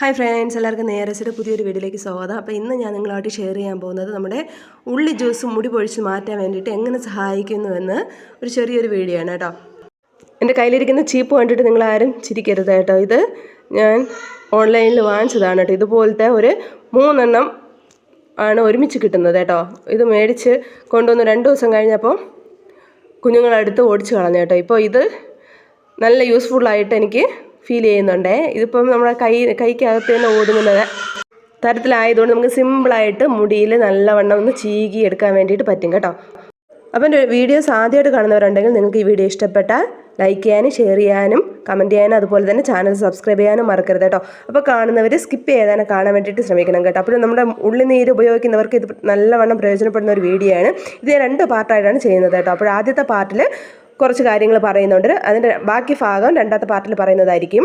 Hi friends എല്ലാവർക്കും നേരസിയുടെ പുതിയൊരു വീഡിയോയിലേക്ക് സ്വാഗതം. അപ്പോൾ ഇന്ന് ഞാൻ നിങ്ങളായിട്ട് ഷെയർ ചെയ്യാൻ പോകുന്നത് നമ്മുടെ ഉള്ളി ജ്യൂസ് മുടി പൊഴിച്ച് മാറ്റാൻ വേണ്ടിയിട്ട് എങ്ങനെ സഹായിക്കുന്നുവെന്ന് ഒരു ചെറിയൊരു വീഡിയോ ആണ് കേട്ടോ. എന്റെ കയ്യിലിരിക്കുന്ന ചീപ്പ് കണ്ടിട്ട് നിങ്ങളാരും ചിരിക്കരുത് കേട്ടോ. ഇത് ഞാൻ ഓൺലൈനിൽ വാങ്ങിച്ചതാണ് കേട്ടോ. ഇതുപോലത്തെ ഒരു മൂന്നെണ്ണം ആണ് ഒരുമിച്ച് കിട്ടുന്നത് കേട്ടോ. ഇത് മേടിച്ച് കൊണ്ടുവന്ന് രണ്ട് ദിവസം കഴിഞ്ഞപ്പോൾ കുഞ്ഞുങ്ങളടുത്ത് ഓടിച്ച് കളഞ്ഞു കേട്ടോ. ഇപ്പോൾ ഇത് നല്ല യൂസ്ഫുള്ളായിട്ട് എനിക്ക് ഫീൽ ചെയ്യുന്നുണ്ട്. ഇതിപ്പം നമ്മുടെ കൈ കൈക്കകത്ത് തന്നെ ഓടുന്നത് തരത്തിലായതുകൊണ്ട് നമുക്ക് സിമ്പിളായിട്ട് മുടിയിൽ നല്ലവണ്ണം ഒന്ന് ചീകി എടുക്കാൻ വേണ്ടിയിട്ട് പറ്റും കേട്ടോ. അപ്പം വീഡിയോസ് ആദ്യമായിട്ട് കാണുന്നവരുണ്ടെങ്കിൽ നിങ്ങൾക്ക് ഈ വീഡിയോ ഇഷ്ടപ്പെട്ടാൽ ലൈക്ക് ചെയ്യാനും ഷെയർ ചെയ്യാനും കമന്റ് ചെയ്യാനും അതുപോലെ തന്നെ ചാനൽ സബ്സ്ക്രൈബ് ചെയ്യാനും മറക്കരുത് കേട്ടോ. അപ്പോൾ കാണുന്നവർ സ്കിപ്പ് ചെയ്താനും കാണാൻ വേണ്ടിയിട്ട് ശ്രമിക്കണം കേട്ടോ. അപ്പോൾ നമ്മുടെ ഉള്ളി നീര് ഉപയോഗിക്കുന്നവർക്ക് ഇത് നല്ലവണ്ണം പ്രയോജനപ്പെടുന്ന ഒരു വീഡിയോ ആണ്. ഇത് രണ്ട് പാർട്ടായിട്ടാണ് ചെയ്യുന്നത് കേട്ടോ. അപ്പോൾ ആദ്യത്തെ പാർട്ടിൽ കുറച്ച് കാര്യങ്ങൾ പറയുന്നുണ്ട്. അതിന്റെ ബാക്കി ഭാഗം രണ്ടാമത്തെ പാർട്ടിൽ പറയുന്നതായിരിക്കും.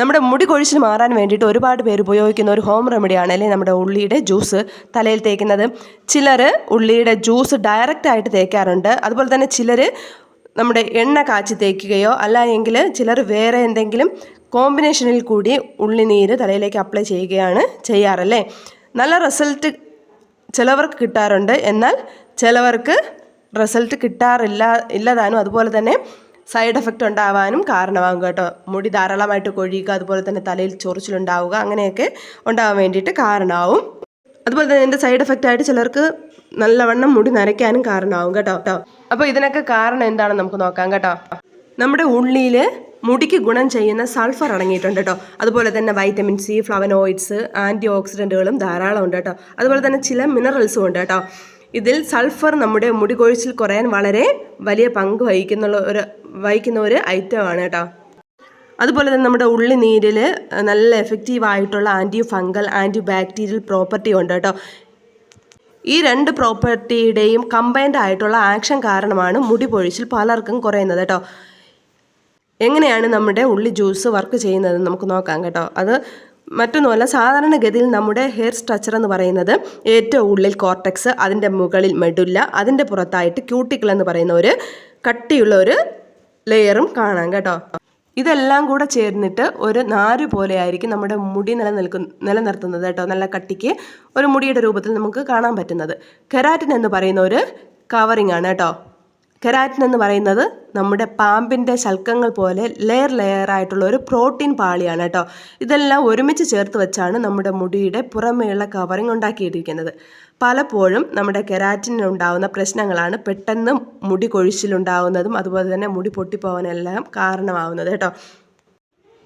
നമ്മുടെ മുടി കൊഴിച്ചിൽ മാറാൻ വേണ്ടിയിട്ട് ഒരുപാട് പേര് ഉപയോഗിക്കുന്ന ഒരു ഹോം റെമഡിയാണ് അല്ലെങ്കിൽ നമ്മുടെ ഉള്ളിയുടെ ജ്യൂസ് തലയിൽ തേക്കുന്നത്. ചിലർ ഉള്ളിയുടെ ജ്യൂസ് ഡയറക്റ്റ് ആയിട്ട് തേക്കാറുണ്ട്. അതുപോലെ തന്നെ ചിലർ നമ്മുടെ എണ്ണ കാച്ചി തേക്കുകയോ അല്ല എങ്കിൽ ചിലർ വേറെ എന്തെങ്കിലും കോമ്പിനേഷനിൽ കൂടി ഉള്ളിനീര് തലയിലേക്ക് അപ്ലൈ ചെയ്യുകയാണ് ചെയ്യാറല്ലേ നല്ല റിസൾട്ട് ചിലവർക്ക് കിട്ടാറുണ്ട്. എന്നാൽ ചിലവർക്ക് റിസൾട്ട് കിട്ടാറില്ല ഇല്ലതാനും അതുപോലെ തന്നെ സൈഡ് എഫക്റ്റ് ഉണ്ടാവാനും കാരണമാകും കേട്ടോ. മുടി ധാരാളമായിട്ട് കൊഴിയുക അതുപോലെ തന്നെ തലയിൽ ചൊറിച്ചിലുണ്ടാവുക അങ്ങനെയൊക്കെ ഉണ്ടാവാൻ വേണ്ടിയിട്ട് കാരണമാവും. അതുപോലെ തന്നെ ഇതിന്റെ സൈഡ് എഫക്റ്റ് ആയിട്ട് ചിലർക്ക് നല്ലവണ്ണം മുടി നരയ്ക്കാനും കാരണമാവും കേട്ടോ. കേട്ടോ അപ്പോൾ ഇതിനൊക്കെ കാരണം എന്താണെന്ന് നമുക്ക് നോക്കാം കേട്ടോ. നമ്മുടെ ഉള്ളിയിൽ മുടിക്ക് ഗുണം ചെയ്യുന്ന സൾഫർ അടങ്ങിയിട്ടുണ്ട് കേട്ടോ. അതുപോലെ തന്നെ വൈറ്റമിൻ സി ഫ്ലവനോയിഡ്സ് ആന്റി ഓക്സിഡന്റുകളും ധാരാളം ഉണ്ട് കേട്ടോ. അതുപോലെ തന്നെ ചില മിനറൽസും ഉണ്ട് കേട്ടോ. ഇതിൽ സൾഫർ നമ്മുടെ മുടി കൊഴിച്ചിൽ കുറയാൻ വളരെ വലിയ പങ്ക് വഹിക്കുന്ന ഒരു വഹിക്കുന്ന ഒരു ഐറ്റമാണ് കേട്ടോ. അതുപോലെ തന്നെ നമ്മുടെ ഉള്ളി നീരിൽ നല്ല എഫക്റ്റീവ് ആയിട്ടുള്ള anti fungal anti bacterial property ഉണ്ട് കേട്ടോ. ഈ രണ്ട് പ്രോപ്പർട്ടിയുടെയും കമ്പൈൻഡ് ആയിട്ടുള്ള ആക്ഷൻ കാരണമാണ് മുടി പൊഴിച്ചിൽ പലർക്കും കുറയുന്നത് കേട്ടോ. എങ്ങനെയാണ് നമ്മുടെ ഉള്ളി ജ്യൂസ് വർക്ക് ചെയ്യുന്നത് നമുക്ക് നോക്കാം കേട്ടോ. അത് മറ്റൊന്നുമല്ല സാധാരണഗതിയിൽ നമ്മുടെ ഹെയർ സ്ട്രക്ചർ എന്ന് പറയുന്നത് ഏറ്റവും ഉള്ളിൽ കോർട്ടക്സ് അതിന്റെ മുകളിൽ മെഡുല്ല അതിന്റെ പുറത്തായിട്ട് ക്യൂട്ടിക്കിൾ എന്ന് പറയുന്ന ഒരു കട്ടിയുള്ള ഒരു ലെയറും കാണാം കേട്ടോ. ഇതെല്ലാം കൂടെ ചേർന്നിട്ട് ഒരു നാര് പോലെ ആയിരിക്കും നമ്മുടെ മുടി നിലനിൽക്കുന്ന നിലനിർത്തുന്നത് കേട്ടോ. നല്ല കട്ടിക്ക് ഒരു മുടിയുടെ രൂപത്തിൽ നമുക്ക് കാണാൻ പറ്റുന്നത്. കെരാറ്റിൻ എന്ന് പറയുന്ന ഒരു കവറിങ് ആണ് കേട്ടോ. കെരാറ്റിൻ എന്ന് പറയുന്നത് നമ്മുടെ പാമ്പിന്റെ ശൽക്കങ്ങൾ പോലെ ലെയർ ലെയർ ആയിട്ടുള്ള ഒരു പ്രോട്ടീൻ പാളിയാണ് കേട്ടോ. ഇതെല്ലാം ഒരുമിച്ച് ചേർത്ത് വെച്ചാണ് നമ്മുടെ മുടിയുടെ പുറമേയുള്ള കവറിങ് ഉണ്ടാക്കിയിരിക്കുന്നത്. പലപ്പോഴും നമ്മുടെ കെരാറ്റിനുണ്ടാവുന്ന പ്രശ്നങ്ങളാണ് പെട്ടെന്ന് മുടി കൊഴിച്ചിലുണ്ടാവുന്നതും അതുപോലെ തന്നെ മുടി പൊട്ടിപ്പോകാനെല്ലാം കാരണമാവുന്നത് കേട്ടോ.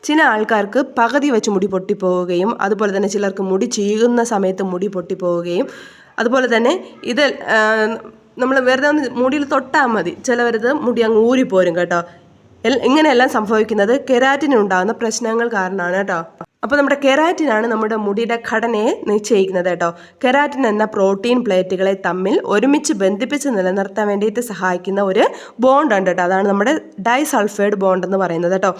ചില ആൾക്കാർക്ക് പകുതി വെച്ച് മുടി പൊട്ടിപ്പോവുകയും അതുപോലെ തന്നെ ചിലർക്ക് മുടി ചീകുന്ന സമയത്ത് മുടി പൊട്ടിപ്പോവുകയും അതുപോലെ തന്നെ ഇത് നമ്മൾ വെറുതെ ഒന്ന് മുടിയിൽ തൊട്ടാൽ മതി. ചിലവരത് മുടി അങ്ങ് ഊരിപ്പോരും കേട്ടോ. ഇങ്ങനെയെല്ലാം സംഭവിക്കുന്നത് കെരാറ്റിനുണ്ടാകുന്ന പ്രശ്നങ്ങൾ കാരണമാണ് കേട്ടോ. അപ്പോൾ നമ്മുടെ കെരാറ്റിനാണ് നമ്മുടെ മുടിയുടെ ഘടനയെ നിശ്ചയിക്കുന്നത് കേട്ടോ. കെരാറ്റിൻ എന്ന പ്രോട്ടീൻ പ്ലേറ്റുകളെ തമ്മിൽ ഒരുമിച്ച് ബന്ധിപ്പിച്ച് നിലനിർത്താൻ വേണ്ടിയിട്ട് സഹായിക്കുന്ന ഒരു ബോണ്ട് ഉണ്ട് കേട്ടോ. അതാണ് നമ്മുടെ ഡൈസൾഫൈഡ് ബോണ്ട് എന്ന് പറയുന്നത് കേട്ടോ.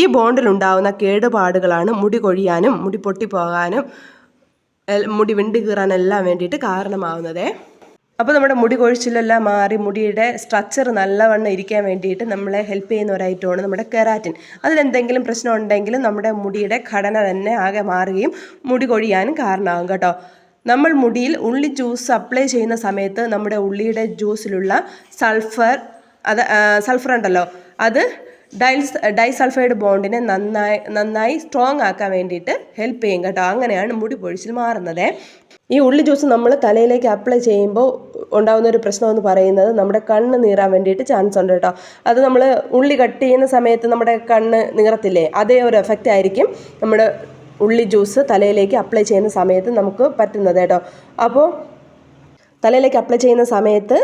ഈ ബോണ്ടിൽ ഉണ്ടാകുന്ന കേടുപാടുകളാണ് മുടി കൊഴിയാനും മുടി പൊട്ടിപ്പോകാനും മുടി വിണ്ടുകീറാനെല്ലാം വേണ്ടിയിട്ട് കാരണമാവുന്നത് അപ്പോൾ നമ്മുടെ മുടി കൊഴിച്ചിലെല്ലാം മാറി മുടിയുടെ സ്ട്രക്ചർ നല്ലവണ്ണം ഇരിക്കാൻ വേണ്ടിയിട്ട് നമ്മളെ ഹെൽപ്പ് ചെയ്യുന്ന ഒരു ഐറ്റമാണ് നമ്മുടെ കെരാറ്റിൻ അതിലെന്തെങ്കിലും പ്രശ്നം ഉണ്ടെങ്കിലും നമ്മുടെ മുടിയുടെ ഘടന തന്നെ ആകെ മാറുകയും മുടി കൊഴിയാനും കാരണമാകും കേട്ടോ. നമ്മൾ മുടിയിൽ ഉള്ളി ജ്യൂസ് അപ്ലൈ ചെയ്യുന്ന സമയത്ത് നമ്മുടെ ഉള്ളിയുടെ ജ്യൂസിലുള്ള സൾഫർ അത് സൾഫർ ഉണ്ടല്ലോ അത് ഡൈൽസ് ഡൈസൾഫൈഡ് ബോണ്ടിനെ നന്നായി നന്നായി സ്ട്രോങ് ആക്കാൻ വേണ്ടിയിട്ട് ഹെൽപ്പ് ചെയ്യും കേട്ടോ. അങ്ങനെയാണ് മുടി പൊഴിച്ചിൽ മാറുന്നത്. ഈ ഉള്ളി ജ്യൂസ് നമ്മൾ തലയിലേക്ക് അപ്ലൈ ചെയ്യുമ്പോൾ ഉണ്ടാകുന്ന ഒരു പ്രശ്നം എന്ന് പറയുന്നത് നമ്മുടെ കണ്ണ് നീറാൻ വേണ്ടിയിട്ട് ചാൻസ് ഉണ്ട് കേട്ടോ. അത് നമ്മൾ ഉള്ളി കട്ട് ചെയ്യുന്ന സമയത്ത് നമ്മുടെ കണ്ണ് നീറത്തില്ലേ അതേ ഒരു എഫക്റ്റ് ആയിരിക്കും നമ്മുടെ ഉള്ളി ജ്യൂസ് തലയിലേക്ക് അപ്ലൈ ചെയ്യുന്ന സമയത്ത് നമുക്ക് പറ്റുന്നത് കേട്ടോ. അപ്പോൾ തലയിലേക്ക് അപ്ലൈ ചെയ്യുന്ന സമയത്ത്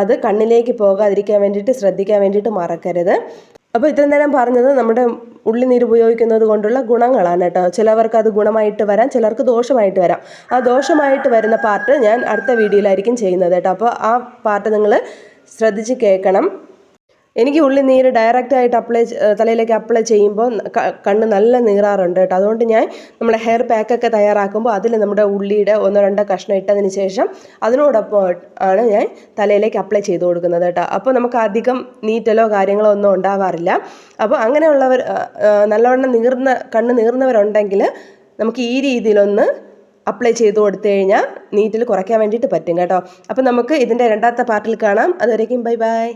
അത് കണ്ണിലേക്ക് പോകാതിരിക്കാൻ വേണ്ടിയിട്ട് ശ്രദ്ധിക്കാൻ വേണ്ടിയിട്ട് മറക്കരുത്. അപ്പോൾ ഇത്രയും നേരം പറഞ്ഞത് നമ്മുടെ ഉള്ളിനീര് ഉപയോഗിക്കുന്നത് കൊണ്ടുള്ള ഗുണങ്ങളാണ് കേട്ടോ. ചിലവർക്ക് അത് ഗുണമായിട്ട് വരാം ചിലർക്ക് ദോഷമായിട്ട് വരാം. ആ ദോഷമായിട്ട് വരുന്ന പാർട്ട് ഞാൻ അടുത്ത വീഡിയോയിലായിരിക്കും ചെയ്യുന്നത് കേട്ടോ. അപ്പോൾ ആ പാർട്ട് നിങ്ങൾ ശ്രദ്ധിച്ച് കേൾക്കണം. എനിക്ക് ഉള്ളി നീര് ഡയറക്റ്റ് ആയിട്ട് അപ്ലൈ തലയിലേക്ക് അപ്ലൈ ചെയ്യുമ്പോൾ കണ്ണ് നല്ല നീറാറുണ്ട് കേട്ടോ. അതുകൊണ്ട് ഞാൻ നമ്മുടെ ഹെയർ പാക്കൊക്കെ തയ്യാറാക്കുമ്പോൾ അതിൽ നമ്മുടെ ഉള്ളിയുടെ ഒന്നോ രണ്ടോ കഷ്ണം ഇട്ടതിന് ശേഷം അതിനോടൊപ്പം ആണ് ഞാൻ തലയിലേക്ക് അപ്ലൈ ചെയ്ത് കൊടുക്കുന്നത് കേട്ടോ. അപ്പോൾ നമുക്ക് അധികം നീറ്റലോ കാര്യങ്ങളോ ഒന്നും ഉണ്ടാവാറില്ല. അപ്പോൾ അങ്ങനെയുള്ളവർ നല്ലവണ്ണം നീർന്ന കണ്ണ് നീർന്നവരുണ്ടെങ്കിൽ നമുക്ക് ഈ രീതിയിലൊന്ന് അപ്ലൈ ചെയ്ത് കൊടുത്തു കഴിഞ്ഞാൽ നീറ്റിൽ കുറയ്ക്കാൻ വേണ്ടിയിട്ട് പറ്റും കേട്ടോ. അപ്പോൾ നമുക്ക് ഇതിന്റെ രണ്ടാമത്തെ പാർട്ടിൽ കാണാം. അതുവരേക്കും ബൈ ബൈ.